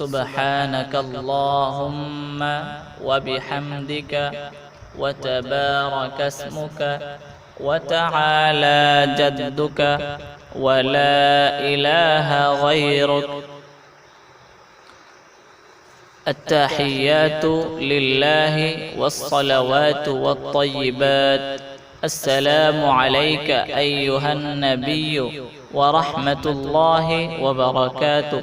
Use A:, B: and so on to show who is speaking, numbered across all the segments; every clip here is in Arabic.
A: سبحانك اللهم وبحمدك وتبارك اسمك وتعالى جدك ولا إله غيرك. التحيات لله والصلوات والطيبات. السلام عليك أيها النبي ورحمة الله وبركاته.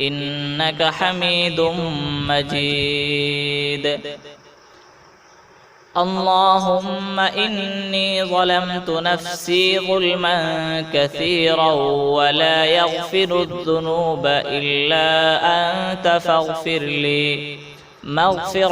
A: إنك حميد مجيد. اللهم إني ظلمت نفسي ظلما كثيرا ولا يغفر الذنوب إلا أنت فاغفر لي. مغفرة